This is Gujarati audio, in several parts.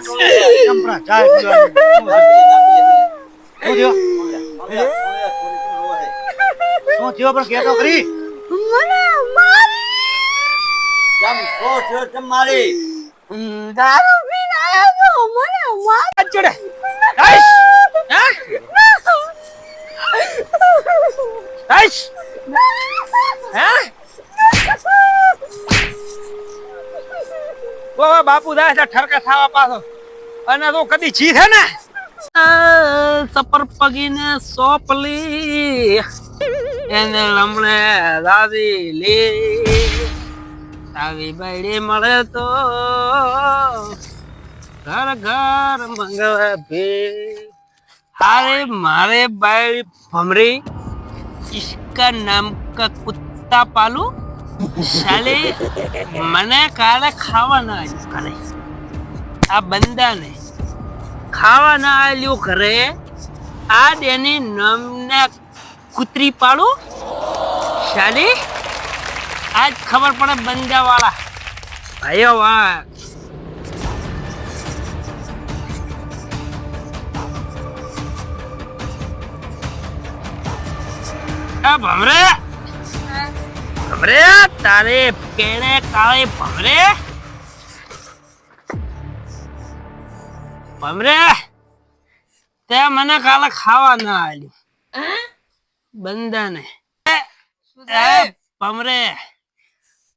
ચંપણા ચાય પીવાની શું થયું શું થયું પણ કેતો ખરી મને મારી દારૂ પીને આયો તો મને માર ચડે આઈશ હા આઈશ હા ઓવે બાપુ, જાય છે, ઠરકે થાવા પાછો. અને તો કદી જી છે ને? સપર પગીને સોપલી. એને લમણે રાવી લી. આવી બૈડી મળે તો ઘર ઘર મંગવે ભે. હારે મારે બાઈ ભમરી. ઇસકા નામ કા કુત્તા પાલું. साले મને કાલે ખાવા ના આવ્યું કાલે આ બંદાને ખાવા ના આવ્યું ઘરે. આ એની નમને કૂતરી પાડું. શાલી, આજ ખબર પડે બંદા વાળા ભાઈઓ વાહ ભમરે ભમરે? તારે પેણે કાળે ભમરે? ભમરે તે મને કાલે ખાવા ના આલ્યું. બંદાને ભમરે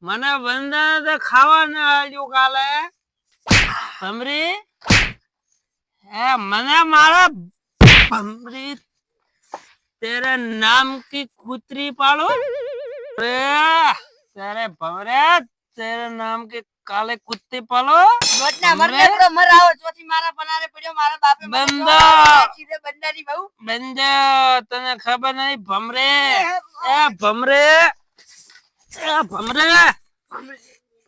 મને બંદા તો ખાવા ના આલ્યું કાલે. ભમરે હે મને મારા ભમરી તેરા નામ કી કૂતરી પાડો? तेरे भवरे तेरे नाम के काले कुत्ते पालो રોજના મરને પડો મરાવો ચોથી મારા પનારે પડ્યો મારા બાપે મને બંદા. જોવા સીધે બંદાની બહુ બંજો તને ખબર નહીં ભમરે એ ભમરે એ ભમરે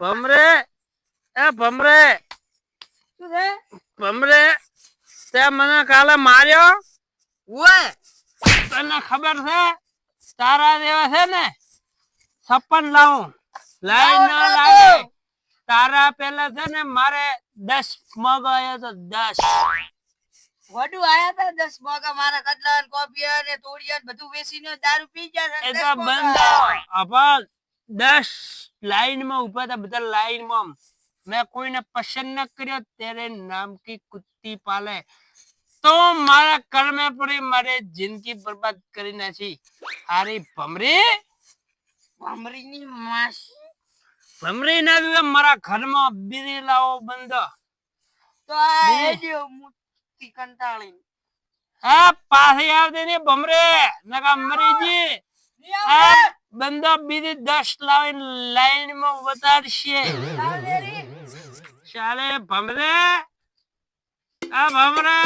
ભમરે એ ભમરે શું છે ભમરે તે મને કાલે માર્યો ઓય તને ખબર છે તારા જેવા છે ને છપ્પન લાવું. લાઈ ન લાગે. તારા પેલા છે ને મારે દસ મગ આવ્યો તો દસ. વડુ આયા તા દસ મોગા મારા કટલા ને કોપિયા ને તોડિયા ને બધું વેચીને દારૂ પી ગયા એ તો બંધ આભાર દસ લાઈનમાં ઊભા હતા બધા લાઈનમાં મેં કોઈને પસંદ ન કર્યો તેરે નામ કી કુત્તી પાલે. તો મારા કર્મે પડી મારે જિંદગી બરબાદ કરી નાખી. હારી ભમરી? ભમરીની માસી. ભમરી ના દીધે મારા ઘરમાં બીરી લાવો બંધો. તો આ બે. મુક્તિ કંટાળી હા પાસે આવજે ને ભમરે નકા મરીજી. આ બંધો બીજી દસ લાવીને લાઈનમાં વધારશે ચાલે ભમરે? આ ભમરે.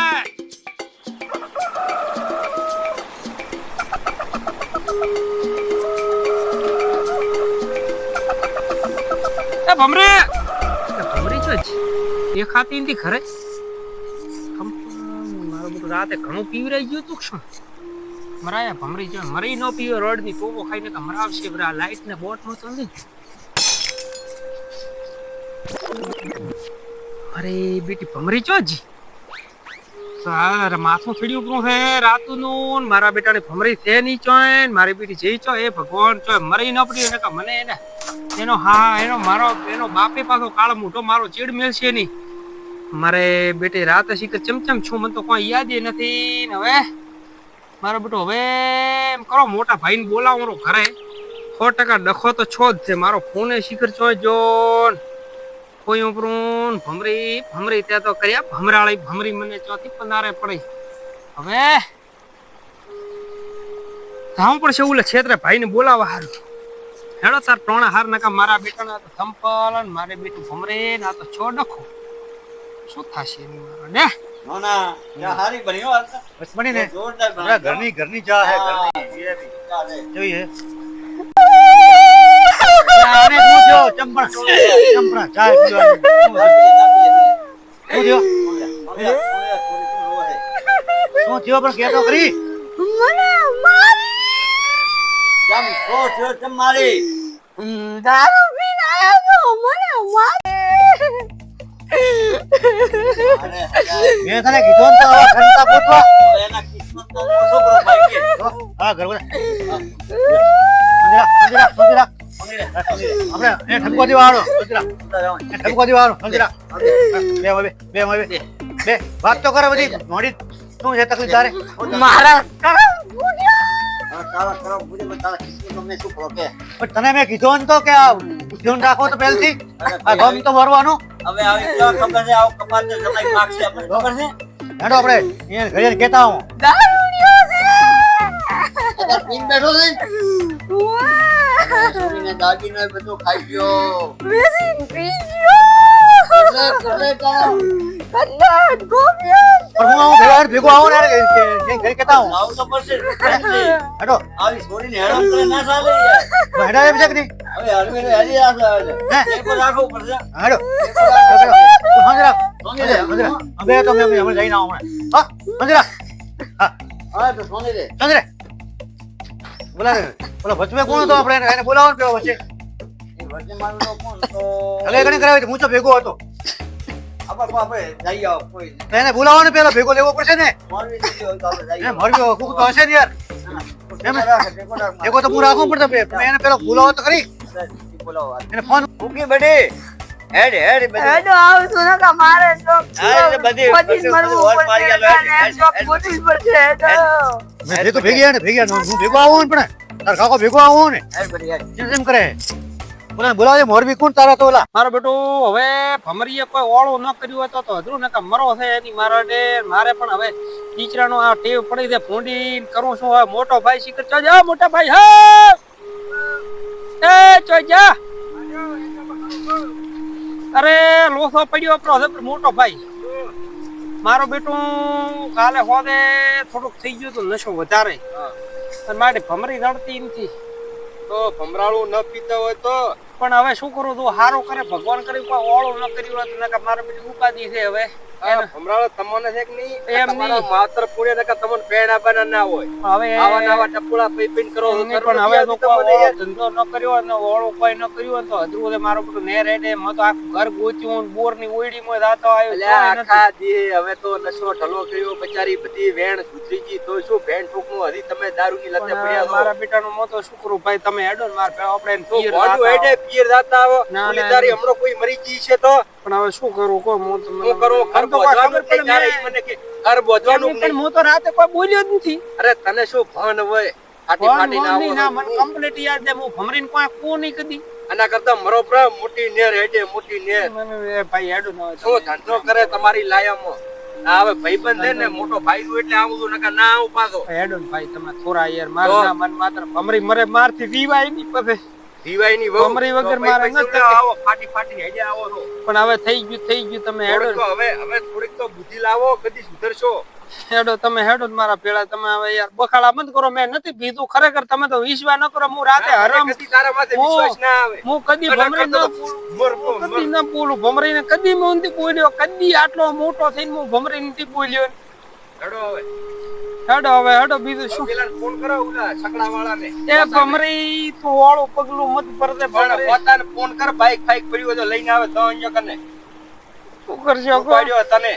એ ભમરે! ભમરી છો જ. દેખાતી નથી ખરે મારો બધું રાતે ઘણું પીવરાઈ ગયું તું શું મરાયા ભમરી જો, મરી નો પીવે રોડની ટોપો ખાઈને કે મરાવશે બરા લાઈટ ને બોટ નો ચાલે અરે, બેટી ભમરી છો જી? સર, માથું ફીડ્યું પણ હે? રાતું નું મારા બેટાની ભમરી છે નહીં ચોય મારી બેટી જઈ ચો એ ભગવાન ચોય મરી ન પડી એને મને એને એનો હા, એનો મારો, એનો બાપે પાછો કાળો મોટો મારો ચીડ મેલશે નહીં. મારે બેટે રાત શીખર ચમચમ છું, મને તો કોઈ યાદ નથી. ને હવે મારો બેટો હવે એમ કરો, મોટા ભાઈને બોલાવો ઘરે. સો ટકા ડખો તો છો જ છે, મારો ફોને શિખર છો જો કોઈ ઉપરું ભમરી ભમરી, ત્યાં તો કર્યા, ભમરાળી, ભમરી મને ચોથી પનારે પડી. હવે જાવું પડશે, ઓલે છેતરે ભાઈને બોલાવા હારું. હેડો તાર ટોણા હાર નકા મારા બેટાના તો સંપલ મારે બેટું ભમરે ના તો છો ડખો શું થશે એની મારો ને નોના જા હારી બન્યો હાલતા. બસ બની ને જોરદાર ઘરની ઘરની ચા હે ઘરની એ બી. ચાલે. જોઈએ આને શું થયો ચંપણા ચંપણા. શું થયું પણ કેતો મને મારી ચમ, સો થયો ચમ મારી. દારૂ પીને આયો તો મને મારી. મેં તને કીધું તો ઘંટા પૂછવા એના કિસ્મતનો છોકરો ભાઈ કે. હા ઘર બધા સમજી રાખ સમજી રાખ સમજી રાખ સમજી લે, સમજી લે. આપણે એને ઠપકો દેવા હાલો સમજી રાખ ઉતાર આવો. એને ઠપકો દેવા હાલો સમજી રાખ બે હવે બે હવે બે વાત તો કરે બધી મોડી શું છે તકલીફ તારે મારા તારા પણ મેં શું ખબર કે? પણ તને મેં કીધું ને તો કે આ ધ્યાન રાખો તો પહેલથી. આ ગમ તો ભરવાનું. હવે આવી કેવા ખબર છે આવો ખબર છે? હેડો આપણે ઘરે કહેતા હું દારૂડિયો છે! અત્યારે બેઠો છે? દાગીનો બધું ખાઈ ગયો? પી કન્નડ ગોપિયન પણ હું આવું ભેગો ભેગો આવું ને યાર, કે- કે- ઘરે કહેતા હું આવું તો પડશે. હેડો આવી છોરીને હેરાન કરે ના ચાલે યાર હેડા એમ છે કે નહીં હવે હળવીને હેરી રાખે હવે. હે? ટેકો રાખવો પડશે હેડો. તું રાખ. સમજી રાખ અમે તો અમે અમે જઈને આવો હા રાખ હા હા તો સોની રે રાખ બોલા બોલા વચમે કોણ હતો આપણે એને- બોલાવો ને પેલો વચ્ચે એ વચ્ચે મારું કોણ તો એટલે કણી કરાવી હું તો ભેગો હતો એને બોલાવો પેલા પેલો ભેગો લેવો પડશે ને? આવો. મરજો કોક તો હશે ને યાર. ભેગો તો હું રાખવું પડશે બે. એને પેલો બોલાવો તો ખરી. એને ફોન ઉકી બડી હેડ હેડ મારે બધી- મરવું ઓર હેડ, મેં ભેગી આને ભેગી આને. હું ભેગો આવું ને પણ. તાર કાકો ભેગો આવું ને. હેડ બડી હેડ જેમ કરે. બોલા બોલાવજે, મોરબી કોણ તારા તો ઓલા? મારો બેટો, હવે ભમરીએ કોઈ ઓળો ન કર્યું હોય તો તો હજુ નકા મરો છે એની મારા ડે મારે પણ હવે ટીચરાનો આ ટેવ પડી દે ફોંડી કરું છું. હવે મોટો ભાઈ શીખર ચો જા, મોટા ભાઈ, હા! એ ચો જા. અરે, લોસો પડ્યો આપણો મોટો ભાઈ. મારો બેટો કાલે હોદે થોડુંક થઈ ગયું તો નશો વધારે. અને મારી ભમરી રડતી નથી. તો ભમરાળું ન પીતા હોય તો? પણ હવે શું કરું? તું સારું કરે, ભગવાન કરી પણ ઓળું ન કર્યું હોય તો મારે બીજી ઉપાધિ છે હવે. આ તમને છે કે નહીં એમ નહીં. માત્ર પુણ્ય નકર તમને પેણ આપવાના ના હોય હવે આવા નવા ટપુડા પી પીને કરો છો. નહીં, કરવું પણ હવે તો નથી કોઈ તમને ઓળો યાર. ધંધો ન કર્યો હોય ને કોઈ ન કર્યું તો હજુ તો મારું બધું નેર હેડે મેં તો આખું ઘર ગોચ્યું બોરની ઓયડી માં જાતો આવ્યો અલ્યા તોય નથી. આખા દી હવે તો નશો ઢલો કર્યો બચારી બધી વેણ સુધરી ગઈ તો શું ભેણ ઠોકનું હજી તમે દારૂની લતે પણ પડ્યા. મારા બેટાનું મોં તો શું ભાઈ તમે હેડો માર આપણે પિયર જાતા હેડે પિયર જાતા આવો ના, ના, તારી. હમણાં કોઈ મરી ગઈ છે તો પણ હવે શું કરું કો હું તમને શું કરું? ઘર બોધવાનું પડે મને કે ઘર બોધવાનું પણ હું તો રાતે કોઈ બોલ્યો જ નથી. અરે તને શું ભાન હોય? આટી ફોન ફાટી બોન નહીં, ના ના મને કમ્પ્લીટ યાદ છે હું ભમરીન કોઈ કો નહીં કદી. આના કરતા મરો પ્ર મોટી નેર હેડે મોટી નેર. મને એ ભાઈ હેડો ન શું ધંધો કરે તમારી લાયામાં? હવે ભાઈબંધ છે ને મોટો ભાઈ નું એટલે આવું છું નકર ના આવું પાછો. હેડો ભાઈ તમે થોડા યાર મારા? ના મન માત્ર ભમરી મરે મારથી વીવાય નહીં પછી. દિવાળી વહુ. ભમરી વગર તો ન પૈસા આવો ફાટી ફાટી હેડે આવો છો પણ હવે થઈ ગયું થઈ ગયું તમે હેડો. તો હવે હવે થોડીક તો બુદ્ધિ લાવો કદી સુધરશો. હેડો તમે હેડો મારા પેલા. તમે હવે યાર બખાડા બંધ કરો. મેં નથી પીધું ખરેખર તમે તો વિશ્વા ન કરો. હું રાતે હરામ તારા માથે હું- વિશ્વાસ ના આવે. હું કદી ભમરી ન. કદી ન બોલું ભમરી ને કદી મેં નથી બોલ્યો કદી આટલો મોટો થઈને હું ભમરી નથી બોલ્યો હેડો હવે. હેડો હવે હેડો બીજું શું? ફોન કરો ઓલા છકડા વાળાને એ ભમરી તું વાળું પગલું મત પરતે પણ પોતાને ફોન કર બાઈક ફાઈક પડ્યું તો લઈને આવે તો અહીંયા કને. શું કરજો કો? પડ્યો તને.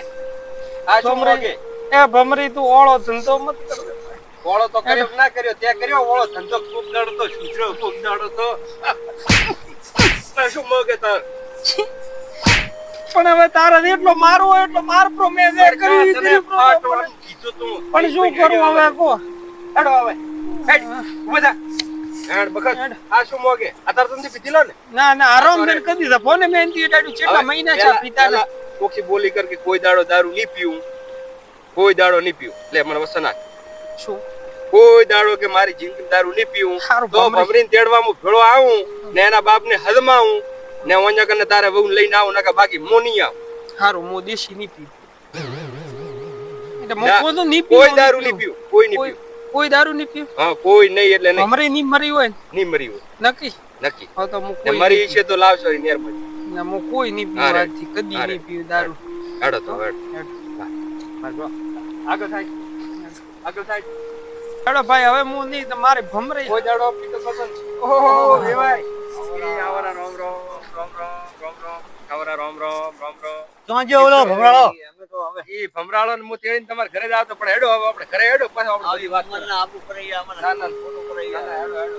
આ ભમરી એ ભમરી તું ઓળો ધંધો મત કર ઓળો તો કર્યો ના કર્યો? તે કર્યો? ઓળો ધંધો ખૂબ નડતો તો છૂટરો ખૂબ નડતો તો શું મોગે તાર? પણ હવે તારે એટલો મારો એટલો માર પ્રો મેં જે કરી દીધી. પણ શું કરું હવે? કો. હેડો હવે. હેડ. થા. હેડ બખત. આ શું મોગે? અત્યારે તો નથી પીધી લો ને. ના ના આરામ ને કદી દે ફોને મેં એનથી ડાડું કેટલા મહિના છે પીતા ને ઓખી બોલી કર કે કોઈ દાડો દારૂ ની પીવું. કોઈ દાડો ની પીવું. લે મને વસના શું? કોઈ દાડો કે મારી જિંદગી દારૂ ની પીવું. તો ભમરી. ભમરીને તેડવા હું ભેળો આવું ને એના બાપને હદમાવું. ને ઓഞ്ഞા કને તારે વહુ લઈને આવું નકા બાકી મો નહીં આવું. હારું મો દેશી નહીં પી એટલે મો કોઈ તો નહીં કોઈ દારૂ નહીં પીવું. પીવું કોઈ નહીં પીવું. કોઈ દારૂ નહીં પીવું. હા કોઈ નહીં એટલે નહીં. ભમરી નહીં મરી હોય ને, નહીં મરી હોય. નક્કી? નક્કી. હા તો મુ કોઈ મરી છે તો લાવશો નેરમાં પીવું. ના, મુ કોઈ નહીં પીવું. આજથી કદી. નહીં પીવું દારૂ. હેડો તો હેડ. આગળ થાય. આગળ થાય. હેડો ભાઈ હવે હું નહીં તો મારે ભમરી કોઈ દાડો પીતો પસંદ ઓહો વેવાય. એ આવરા રોમ રોમ રોમ રોમ રોમ રોમ રોમ. રોમ રોમ રોમ ક્યાં ગયો ઓલો ભમરાળો અમે તો હવે ઈ ભમરાળો ને હું તેડીને તમારા ઘરે જ આવતો પણ હેડો હવે આપણે ઘરે હેડો પાછો આપણે બધી વાત મને આબુ કરી અમને ના, ના. ખોટું કરી ના, ના, હેડો, હેડો.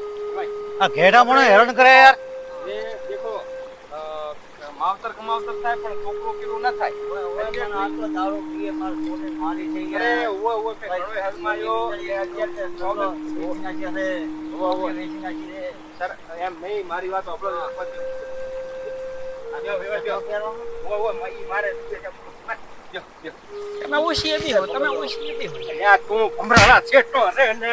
આ ઘેડા મને હેરાન કરે યાર. એ દેખો માવતર કમાવતર થાય પણ છોકરો કેવું ના થાય. મને દારૂ પીએ મારે મારી થઈ અરે કે એ અત્યારે. સર એમ નહીં મારી વાત સાંભળો. તમે ઓછી હો તમે ઓછી એવી હો અહીંયા તું ભમરાળા શેઠનો હશે ને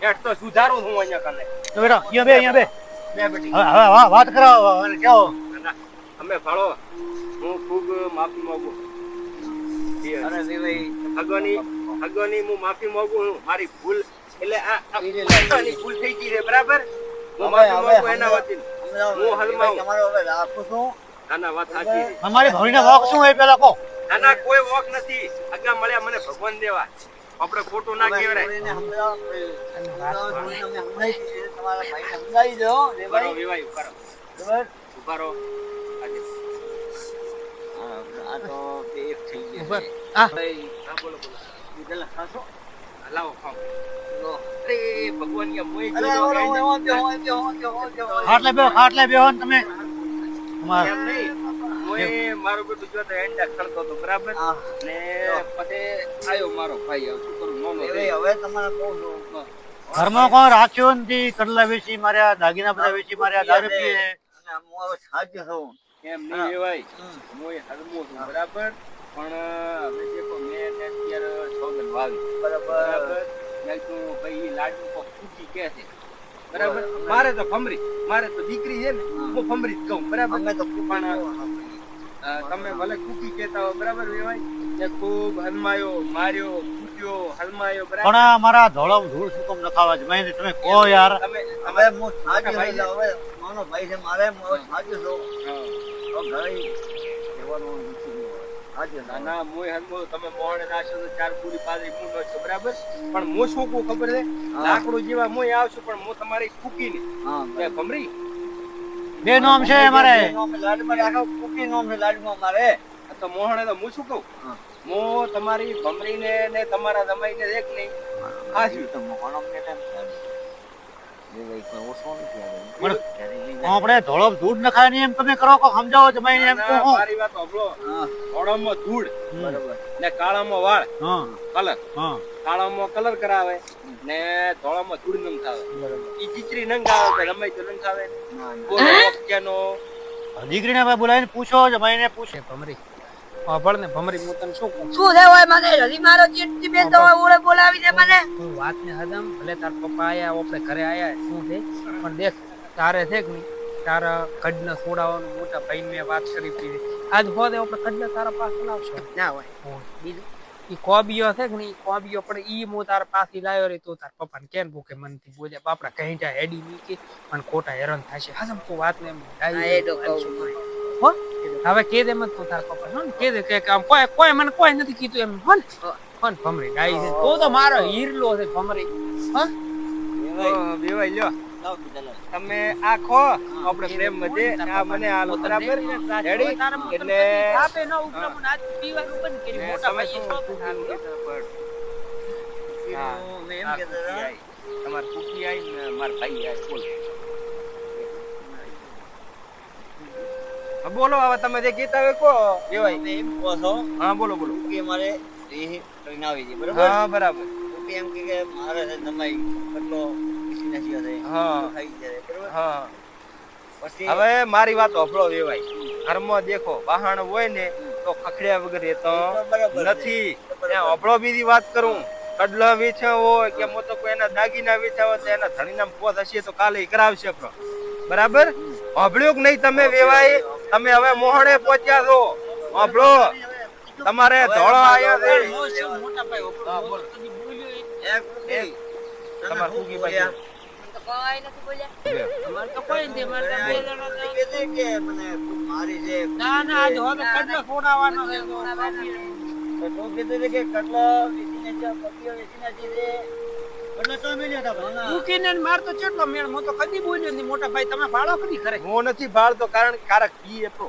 શેઠ તો સુધારું હું અહીંયા કને તો બેટા અહીંયા બે અહીંયા બે. બે બેટી. હવે હવે વા- વાત કરાવો અને કહો ના, ના. અમે ભાળો. હું ખૂબ માફી માંગુ. અરે દેવાઈ, ભગવાની ભગવાની હું માફી માંગુ છું. મારી ભૂલ એટલે આ ભૂલ થઈ ગઈ રે બરાબર? હું માફી માંગુ એના વતી હું હલમાઉં. તમારો હવે રાખું છું. નાના વાત સાચી. અમારી ભણીને વોક શું હોય પેલા કહો. નાના કોઈ વોક નથી. અગા મળ્યા મને ભગવાન દેવા. આપણે ખોટું ના હવે કહેવાય. છોડીને તો બે એક થઈ ગયા ઊભા. છે. આ ભાઈ, હા બોલો બોલો ઈ પેલા ખાશો? લાવો ખાઓ લો. અરે ભગવાન યા મોય. ખાટલે બેહો ખાટલે બેહો ને તમે તમારે એમ નહીં મોય મારો બેટું જો તો એંડા ખણતો હતો બરાબર ને પછી આયો મારો ભાઈ હવે શું કરું નાનો હવે તમારે કહું ઘરમાં કોણ રાખ્યો નથી કડલા વેચી માર્યા દાગીના બધા વેચી માર્યા દારૂ પીએ અને હું હવે સાચું એમ નહીં હમ. મોય છું બરાબર પણ હવે દેખો મેં અત્યારે સોગન વાવી બરાબર. મેં ભાઈ લાડુ કોક ફૂટી કે છે. બરાબર? મારે તો ફમરી મારે તો દીકરી છે ને હું ફમરી જ કહું. બરાબર? અમે તો પણ તમે ભલે કૂકી કહેતા હો બરાબર વેવાય કે ખૂબ હલમાયો માર્યો કૂટ્યો હલમાયો બરાબર? પણ આ મારા ધોળા ધૂળ શું કામ નખાવા જ મેં તમે કહો યાર. તમે હવે હું સાજી ભાઈ હવે માનો ભાઈ છે મારે હું. હવે સાચું છું. હા. તો ઘરે કહેવાનું નથી. સાચું ના છું. ના મોય હલમો તમે મોહણે નાશો તો ચાર પૂરી પાદરી છો બરાબર? પણ હું શું કહું ખબર છે? લાકડું જેવા મોય આવશું પણ હું તમારી કૂકી ને ભમરી બે નામ છે અમારે. નામ લાડમાં રાખો. કુકી નામ છે લાડમાં મારે. તો મોહણે તો હું શું કહું? હા. તમારી ભમરીને ને તમારા જમાઈને એક નહીં. ખાસી તો મોહણમ ને તેમ આપણે ધોળમ ધૂળ નખાય એમ તમે કરો કો સમજાવો છો મેં એમ કહું. મારી વાત સાંભળો. હા, ધોળામાં ધૂળ. બરાબર. ને કાળામાં વાળ. હા. કલર. હા. કાળામાં કલર કરાવે ને ધોળામાં ધૂળ નંખાવે ઈ ચીચરી નંખાવે તો રમાય તો નંખાવે. ના, ના. બોલો ઓક્યાનો દીકરીને ભાઈ બોલાવીને પૂછો જ ભાઈને પૂછે. ભમરી. સાંભળ ને ભમરી હું તને શું કહું? શું હોય મને? હજી મારો ચીટી બેસતો તો ઓળે બોલાવી દે મને? વાત ને હદમ. ભલે તાર પપ્પા આયા આપણે ઘરે આયા શું છે? પણ દેખ તારે છે કે તારા કડને છોડાવવાનું મોટા ભાઈ મેં વાત કરી હતી આજ હોદે આપણે કડને તારા પાસે લાવશો. ના હોય. બીજું? ઈ કોબીઓ છે કે નહીં? કોબીઓ પણ ઈ મો તારા પાસે લાવ્યો રે તો તાર પપ્પાને કેમ ભૂકે મનથી બોલે બાપડા કહીટા હેડી નીકે પણ ખોટા હેરાન થાશે હાસમ તું વાત ને એમ હા, હવે કે દે મત તું તાર પપ્પા હો કે દે કે આમ કોઈ કોઈ મને કોઈ નથી કીધું એમ. હો ને. હો. ને ભમરી ગાય છે. તો તો મારો હીરલો છે ભમરી. હો? બેવાય લ્યો. તમે આ ખો આપણે પ્રેમ વધે આ મને આ બરાબર? રેડી એટલે આપે ન ઉપરા પણ આજ પીવાનું બંધ કરી મોટા ભાઈ. હા, મેં એમ કહેતા. તમાર કુકી આઈ ને માર ભાઈ આઈ બોલ. બોલો હવે તમે જે કીધા હોય કો કેવાય એમ કહો છો હા બોલો બોલો. કે મારે એ આવી છે બરાબર? હા બરાબર. કે એમ કે મારે જમાઈ કેટલો પીસી નાખ્યો છે હા. ખાઈ જાય બરાબર? હા. હવે મારી વાત હોભળો વેવાય ઘરમાં દેખો બહાણ હોય ને તો ખખડ્યા વગર એ તો બરાબર છે. નથી. ત્યાં હોભળો બીજી વાત કરું. કડલા વેચ્યા હોય કે મો તો કોઈ એના દાગીના હોય તો એના ધણીના પોત હશે તો કાલે કરાવશે આપણો બરાબર? હોભળ્યું કે નહીં તમે વેવાય? તમે હવે મોહણે પહોંચ્યા છો. હોભળો તમારે ધોળો આવ્યો છે. એક કુકી. તમે તમારે શું કુકી બોલ્યા? મને તો કોઈ નથી બોલ્યા. અમારે તો કોઈ નથી અમારે તો બે જણા કે મને મારી છે ના ના આજ હોદે કડલો છોડાવવાનો છે તો તો કીધું કે કેટલા વેચીને પપીઓ વેચીને. મૂકીને માર તો મેળ? હું તો કદી બોલ્યો નહીં. મોટા ભાઈ તમે ભાડો કરી કરે હું નથી ભાળતો કારણ કારક ઈ એટલો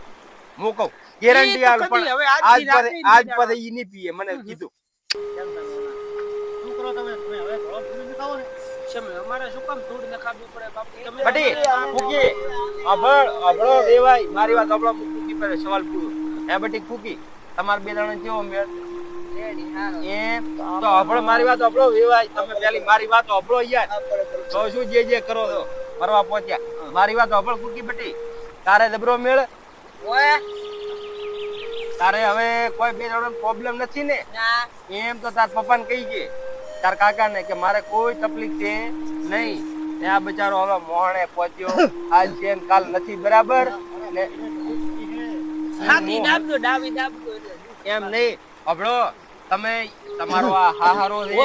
હું કહું ગેરંટી આલ પણ આજ પર આજ પર ઈ નહીં પીએ મને કીધું. શું કરો તમે તમે હવે ઘોડો પીવી નથી ને. શમે, અમારે શું કામ ધૂળ નખાવવી પડે બાપુ? તમે બટી કુકી અભળ અભળો દેવાય મારી વાત અભળો હું કુકી સવાલ પૂછું હે બટી કુકી તમાર બે જણા કેવો મેળ? એ તો અભળ મારી વાત અભળો વેવાય તમે પેલી મારી વાત અભળો યાર. તો શું જે જે કરો છો ફરવા પહોંચ્યા. મારી વાત અભળ ફૂકી બટી તારે જબરો મેળ? ઓય. તારે હવે કોઈ બે પ્રોબ્લેમ નથી ને? એમ તો તાર પપ્પાને કહી છે તાર કાકાને કે મારે કોઈ તકલીફ છે નહીં. ને આ બચારો હવે મોહણે પહોંચ્યો. આજ છે ને કાલ નથી બરાબર? ને દાબજો, ડાબી દાબજો એમ નહીં. અભળો તમે તમારો આ હાહારો છે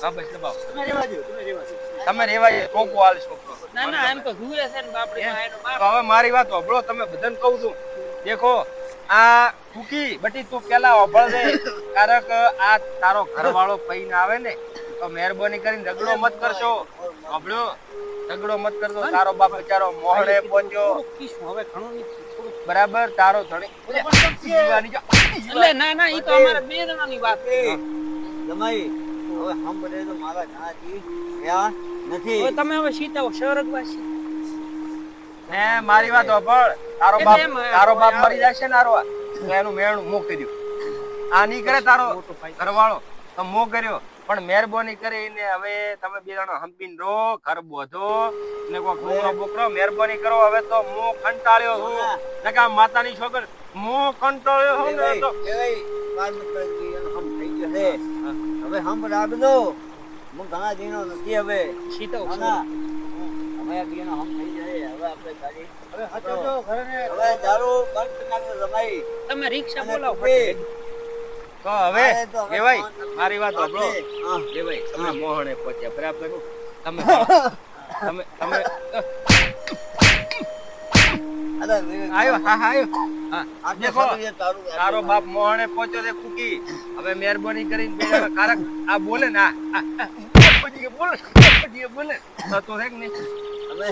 હા બસ દબાવો. તમે રહેવા દો તમે રહેવા દો તમે રેવા દો, કોકો હાલ છોકરો. ના ના એમ તો જુએ છે ને બાપડી હવે મારી વાત અભળો તમે બધાને કહું છું દેખો આ કુકી બટી તું પેલા અભળ દે. કારણ કે આ તારો ઘરવાળો પૈને આવે ને તો મહેરબાની કરીને રગડો મત કરશો. અભળ્યો રગડો મત કરશો. તારો બાપ બિચારો મોહળે પહોંચ્યો હવે ઘણું. બરાબર તારો ધણી. એટલે ના ના ઈ તો અમારા બે જણાની વાત છે. જમાઈ હવે સાંભળે તો મારા જાજી નથી. હવે તમે હવે સીતા સ્વર્ગવાસી ને મારી વાત હોભળ. તારો બાપ એમ, તારો બાપ મરી મરી જશે ને આરવા તો એનું મેણું મુખ કર્યું આ નીકળે કરે તારો ઘરવાળો. તો મો કર્યો. પણ મહેરબાની કરીને હવે તમે બે જણા હંપીને રહો ઘર બોધો. ને કોઈ છોકરો બોકરો મહેરબાની કરો. હવે તો મો કંટાળ્યો હું. ને કે આ માતાની છોકર. મો કંટાળ્યો છું ને તો હવે હમ રાખજો. હું ઘણા દિનો નથી હવે. સીતા ના, ના. હવે આ દિનો હમ થઈ જાય. હવે આપણે ગાડી હવે હાચવજો ઘરને હવે દારૂ બંધ કરી નાખજો જમાઈ તમે રિક્ષા બોલાવો તો હવે હવે તો હવે કેવાય ફોન મારી વાત સાંભળો હા. કેવાય તમે મોહણે પહોંચ્યા બરાબર તમે તમે તમે આયો હા હા હા દેખો સારું છે તારું તારો બાપ મોહણે પહોંચ્યો છે કુકી હવે મહેરબાની કરીને બે કારક આ બોલે ને આ, બોલે બોલે તો તો છે કે નહીં હવે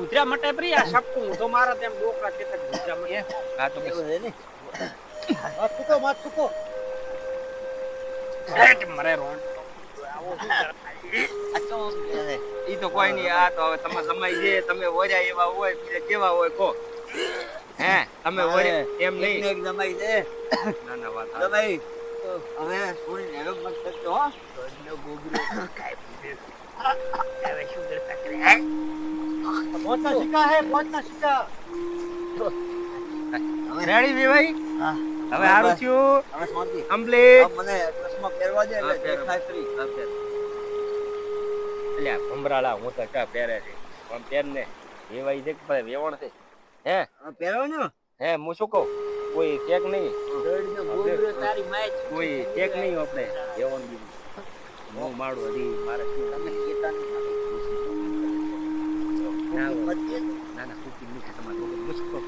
ઉધરા માટે પ્રિયા સપકું તો મારા તેમ ડોકરા કે તક ઉધરા માટે. હા તો બસ છે ને? માથ થૂકો માથ મરે રોણ. આવો શું ઈ તો કોઈ નહીં આ તો હવે તમે સમય છે તમે ઓર્યા એવા હોય બીજા કેવા હોય કો હે તમે ઓર્યા એમ નહીં. એક જમાઈ છે. ના ના વાત આ. જમાઈ. હવે છોડીને હેરો મત કરતો હો? સિક્કા હે પહોંચના સિક્કા રેડી વેવાઈ હા. હવે હારું થયું. હવે શાંતિ. કમ્પ્લીટ મને ચશ્મા પહેરવા દે એટલે હા, પહેરો. દેખાય ફરી. અલ્યા ભમરાળા હું તો ચા પહેરે છે. પણ પહેર ને. વેવાઈ વેવણ છે? હે? હવે હે હું શું કહું? કોઈ ચેક નહીં. કોઈ ચેક નહીં આપણે. વેવણ બીજું. હું મારું હજી મારે શું? તમે કહેતા નહીં. ના. ના ના કુકિંગ નથી તમારે હું કહું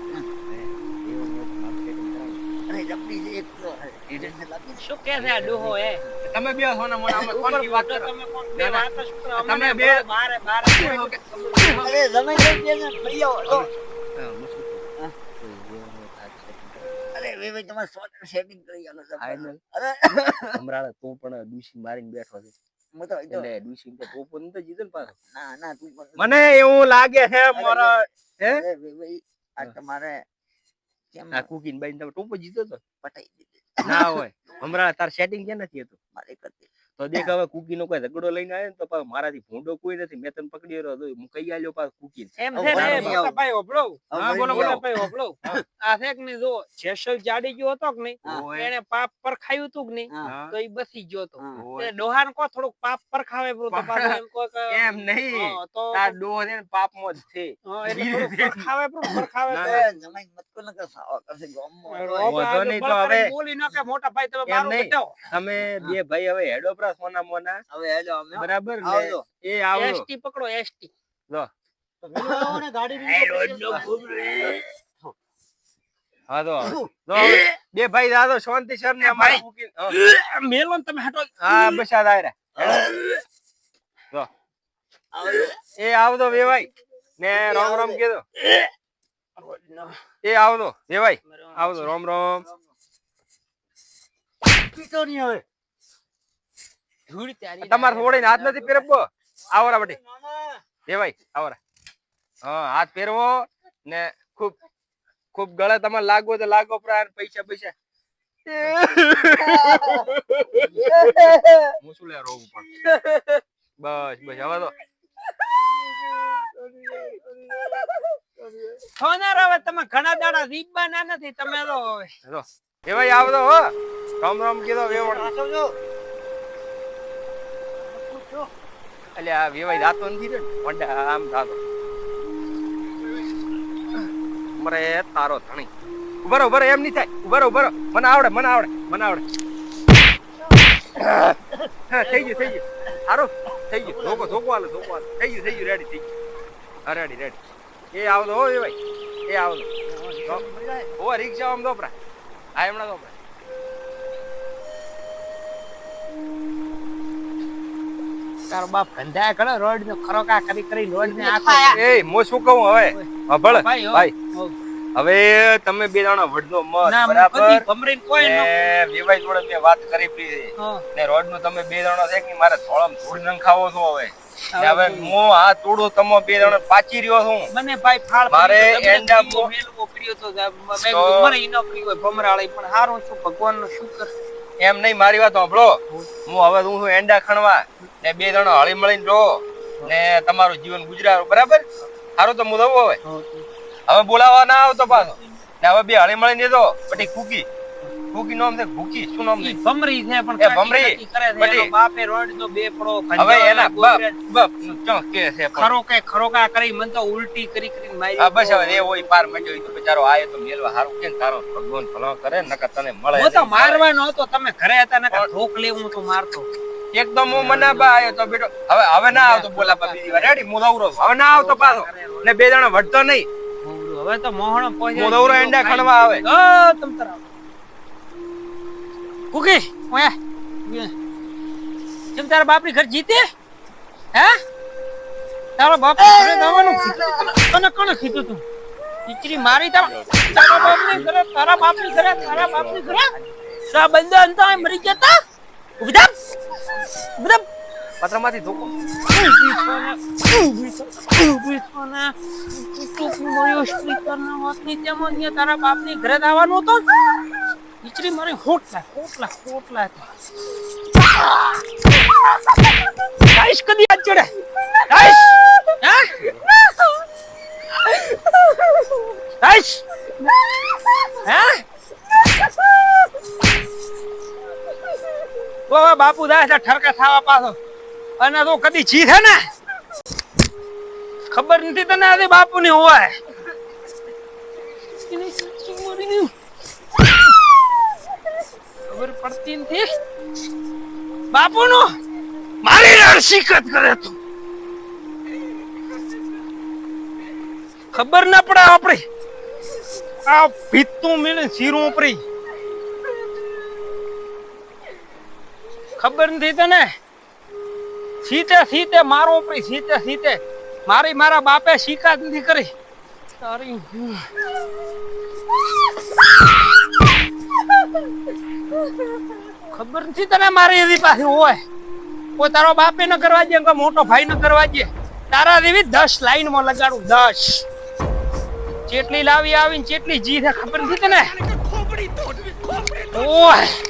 હે વેવણ હોય તો મારું setting કરાવી. અરે જપડી છે એક તો. એને લાગી છે. શું કે છે આ ડોહો હે તમે બે મોના ઉપર વાત તમે કોણ બે ના, ના. વાતો? તમે બે- બારે બારે અરે જમાઈ લઈ ને ફરી આવો તો. હા, હું? હા. અરે પણ ડુસી મારીને બેઠો છે હું. એટલે ડુસી તો તું પણ તો ને પાછો. ના ના તું મને એવું લાગે છે મારા હે? આ તમારે કેમ આ કુકીન બાઈ તમે ટોપો જીતો તો? પટાઈ દીધો? ના હોય. હમણાં તાર સેટિંગ કે નથી હતું. મારે કરતી તો દેખ હવે કુકી નો કોઈ ઝઘડો લઈને આવે ને તો મારાથી ભૂંડો કોઈ નથી. મેં તને પકડી રહ્યો તો હું કઈ આલ્યો પાછો કુકી એમ છે ને. ભાઈ હોભળો. હા, બોલો, બોલો. ભાઈ હોભળો. આ છે કે જો જેસલ જાડી ગયો હતો કે નહીં એને પાપ પરખાયું તું કે નહીં તો એ બસી ગયો તો એ ડોહાન કો થોડુંક પાપ પરખાવે બ્રો તો પાછો એમ કો એમ નહીં. તો આ ડોહ છે ને પાપમાં જ છે. એટલે પરખાવે બ્રો પરખાવે ના, તો. જમાઈ મત કો નકર સાવા કરશે ગામમાં. હવે તો નહીં તો હવે- બોલી નાખે મોટા ભાઈ તમે મારો. બતાવો તમે બે ભાઈ હવે હેડો પ્રા સોના મોના હવે હેલો અમે બરાબર ને? એ આવો એસટી પકડો એસટી. લો. વેલો ગાડી ની હા તો બે ભાઈ દાદો શાંતિ સર ને? અમારે હા. મેલો ને તમે હટો હા બસ આ દાયરા. એ આવતો વેવાય ને રામ રામ કીધો. એ આવતો વેવાઈ આવતો રોમ રોમ. પીતો નહીં હવે. ધૂળ તારી તમારે થોડીને હાથ નથી પહેરવો? આવરા બટી વેવાઈ આવરા. હા હાથ પહેરવો ને ખૂબ ખૂબ ગળે તમારે લાગવો તો લાગો પ્રાણ પૈસા પૈસા. હું શું લે રોવું પણ. બસ બસ હવે તો. સોનાર હવે તમે ઘણા દાડા રીબવાના નથી તમે તો હવે આવતો હો. રામ રામ કીધો. એટલે આ વેવાય રાતો નથી રે વંડા આમ રાતો મરે તારો ધણી. ઉભરો ઉભરો એમ નહીં થાય. ઉભરો ઉભરો મને આવડે મને આવડે મને આવડે. થઈ ગયું થઈ ગયું. સારું થઈ ગયું. ધોકો ધોકો હાલે ધોકો હાલે. થઈ ગયું થઈ ગયું રેડી થઈ ગયું. રેડી રેડી એ આવતો હો ભાઈ એ આવતો. ઓ રિક્ષા આમ દોપરા. હા હમણાં દોપરા. તારો બાપ ગંધાય કરે રોડ નો ખરોકા કરી કરી રોડ ને આખો એ મો શું કહું હવે? હભળ ભાઈ. હવે તમે બે જણા વડનો મત બરાબર? કદી કોઈ ન ને વિવાહ જોડે મે વાત કરી પડી ને રોડનું તમે બે જણા છે કે મારે થોડમ ધૂળ નંખાવો છો હવે? હવે હું આ તોડો તમો બે જણા પાચી રહ્યો છું. મને ભાઈ ફાળ મારે એંડા મો- મેલવો પડ્યો તો મે મરે ઈ ન પડી હોય ભમરાળી. પણ હારું છું ભગવાનનું શુકર એમ નહીં મારી વાત સાંભળો. હું. હવે હું એંડા ખણવા. ને બે જણા હળી મળીને રહો ને તમારું જીવન ગુજરાત બરાબર? સારું તો હું દઉં હવે. હવે બોલાવા ના આવતો પાછો. ને હવે બે હળી મળીને દો પછી કુકી. કુકી નામ છે ભૂકી શું નામ છે? ભમરી છે પણ એ ભમરી. કાકી કાકી કરે છે. બટી. એનો બાપે રોડ તો બે પડો હવે એના બાપ બાપ ચો કે છે ખરો કે ખરોકા કરી મન તો ઉલટી કરી કરી મારી હા બસ હવે એ હોય પાર મજો તો બિચારો આયો તો મેલવા હારું કે તારો ભગવાન ભલો કરે નકર તને મળે હું તો. મારવાનો હતો તમે ઘરે હતા નકર ઠોક લેવું તો મારતો. એકદમ હું મનાબા આયો તો બેટો હવે હવે ના આવતો બોલાબા બીજી વાર. રેડી મુદવરો હવે ના આવતો પાછો. ને બે જણા વટતો નહીં. હવે તો મોહણો પહોંચ્યા મોદવરો એંડા ખણવા આવે. ઓ તમ તરા. કુકી ઓયા કેમ તારા બાપની ઘર જીતે હે? તારો બાપ ઘરે દવાનું તને કોણે કીધું તું? દીકરી મારી તારા તારા બાપની ઘરે તારા બાપની ઘરે તારા બાપની ઘરે. સા બંદા અંતા મરી જતા ઊભી ઊભી પત્રમાંથી ધોકો તારા બાપની ઘરે આવવાનું હતું દીકરી મારી હોટલા હોટલા હોટલા ગાઈશ કદી આજ ચડે ગાઈશ હા ગાઈશ હા ઓ બાપુ જાય છે, ઠરકા ખાવા પાછો. અને તો કદી જી છે ને? ખબર નથી તને આજે બાપુ ની હોય. ખબર પડતી નથી. બાપુ નું મારી રણશીકત કરે તું. ખબર ના પડે આપણે. આ ભીતું મેળે શીરું ઉપરી. ખબર નથી તને? સીતે સીતે મારો ઉપરી સીતે સીતે. મારી મારા બાપે શિકાયત નથી કરી. તારી ખબર નથી તને મારી એવી પાસે હોય? કોઈ તારો બાપે ન કરવા દે કે મોટો ભાઈ ન કરવા દે. તારા દેવી દસ લાઈનમાં લગાડું દસ. જેટલી લાવી આવીને જેટલી જી ખબર નથી તને? ઓય.